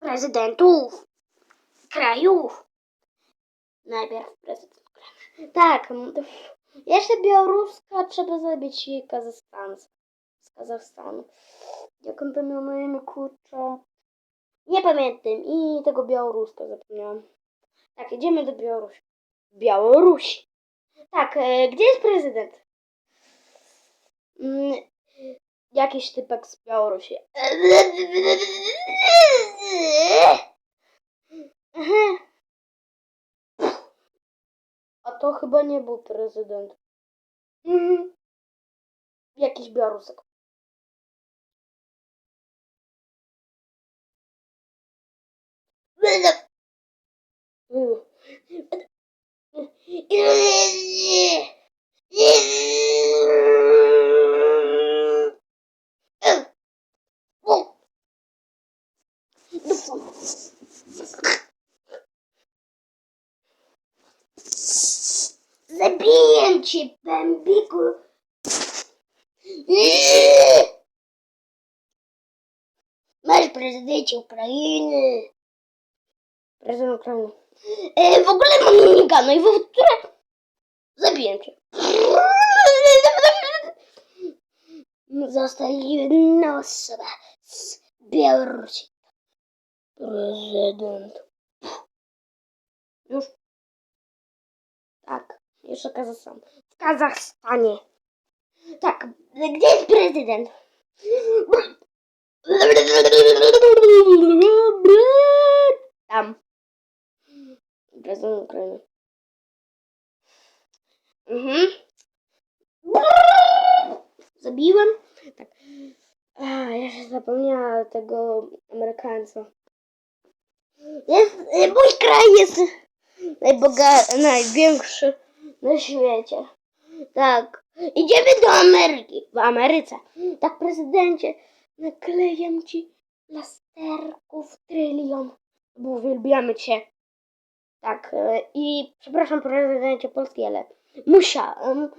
prezydentów krajów. Najpierw prezydent. Tak, jeszcze Białoruska trzeba zabić i Kazachstan. Z Kazachstanu. Jak on to miał na imię, kurczę. Nie pamiętam. I tego Białoruska zapomniałam. Tak, idziemy do Białorusi. Białorusi. Tak, e, gdzie jest prezydent? Jakiś typek z Białorusi. A to chyba nie był prezydent. Jakiś Białorusek. Zabiję cię, Bambiku. Masz prezydencie Ukrainy. Prezydent Ukrainy. E, w ogóle mam minigana i w które... Zabiję cię. Została jedna osoba z Białorusi. Prezydent. Już? Tak, jeszcze Kazachstan. W Kazachstanie. Tak, gdzie jest prezydent? Tam. Prezydent Ukrainy. Mhm. Zabiłem? Tak. A, ja się zapomniałam tego Amerykańca. Jest, y, mój kraj jest najboga, największy na świecie. Tak. Idziemy do Ameryki. W Ameryce. Tak, prezydencie, naklejam ci plasterków trylion. Bo uwielbiamy cię. Tak. e, I przepraszam, prezydencie Polski, ale musiałem. Mm,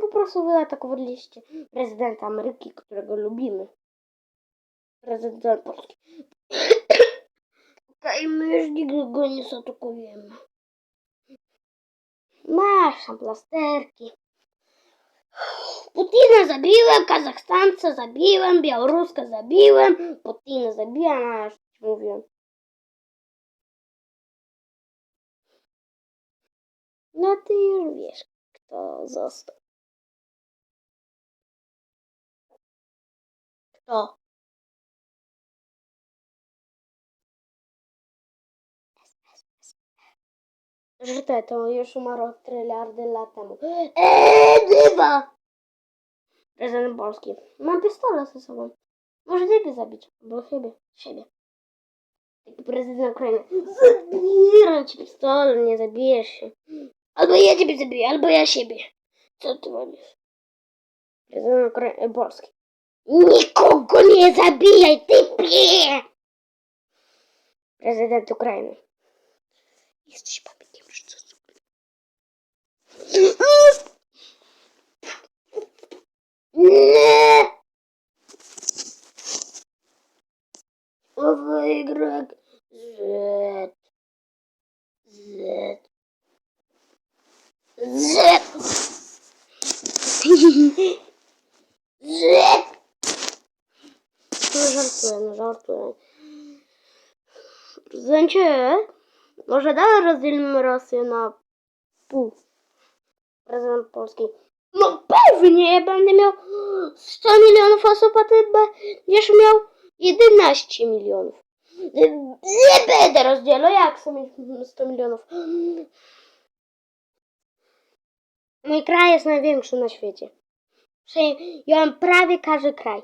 Po prostu wy atakowaliście prezydenta Ameryki, którego lubimy. Prezydent Polski. Okej, my już nigdy go nie zaatakujemy. Masz tam plasterki. Putina zabiłem, Kazachstanca zabiłem, Białoruska zabiłem, Putina zabiłem, a już mówiłem. No ty już wiesz, kto został. Kto? Że te, to już umarł od tryliardy lat temu. Eee, dywa! Prezydent Polski. Mam pistolet ze sobą. Może ciebie zabić. Albo siebie. Siebie. Taki prezydent Ukrainy. Zabieram ci pistolet, nie zabijesz się. Albo ja ciebie zabiję, albo ja siebie. Co ty robisz? Prezydent Ukra- Polski. Nikogo nie zabijaj, typie! Prezydent Ukrainy. Jesteś papikiem, czy co? Nie! Słowo Y. Z. Z. Z. Z. No żartuję, no żartuję. Prezydencie, może dalej rozdzielimy Rosję na pół. Prezydent Polski. No pewnie, będę miał 100 milionów osób, a ty będziesz miał 11 milionów. Nie będę rozdzielał, jak mieć 100 milionów. Mój kraj jest największy na świecie. Przejąłem prawie każdy kraj,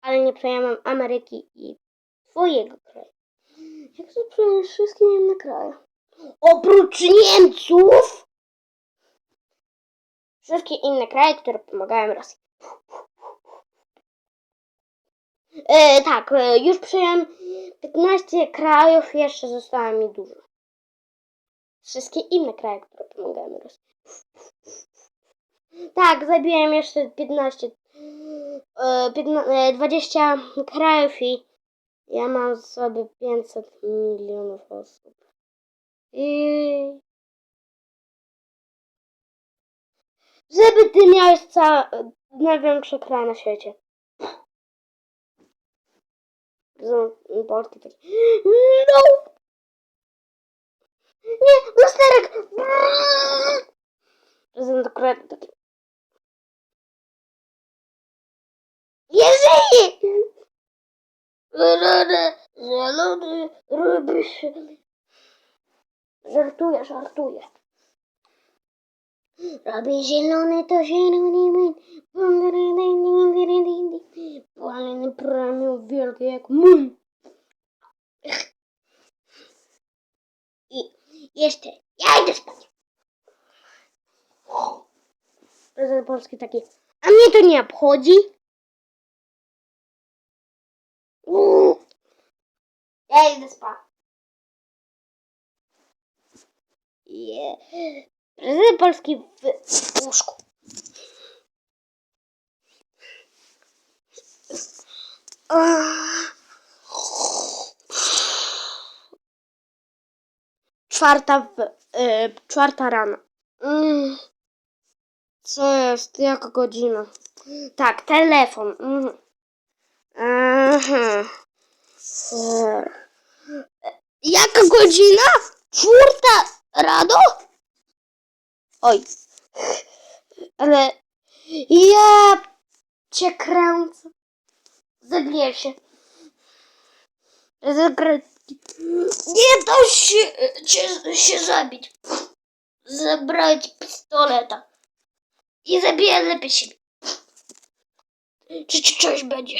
ale nie przejąłem Ameryki i twojego kraju. Jak to przejąć wszystkie inne kraje? Oprócz Niemców! Wszystkie inne kraje, które pomagają Rosji. E, tak, e, już przyjąłem 15 krajów, jeszcze zostało mi dużo. Wszystkie inne kraje, które pomagają Rosji. Tak, zabiłem jeszcze 15, e, 15 e, 20 krajów i Ja mam sobie 500 milionów osób. I... Żeby ty miałeś ca... największy kraj na świecie. Polski taki. No! Nie, lusterek! Prezydent Ukrainy taki. Żyje! Zielony, zielony, robi się. Żartuję, żartuję. Robię zielony, to zielony młyn. Paliny premium wielkie jak mój. I jeszcze, ja idę spać. Prezydent Polski taki, a mnie to nie obchodzi. Ja idę spać. Je. Prezydent Polski w łóżku. Czwarta w, y, czwarta rano. Mm. Co jest? Jaka godzina? Tak, telefon. E, Jaka godzina? Czwarta rano? Oj. Ale ja cię kręcę. Zabiję się. Zakrę... Nie da się, cię, się zabić. Zabrać pistoleta. I zabiję lepiej siebie. Czy, czy coś będzie?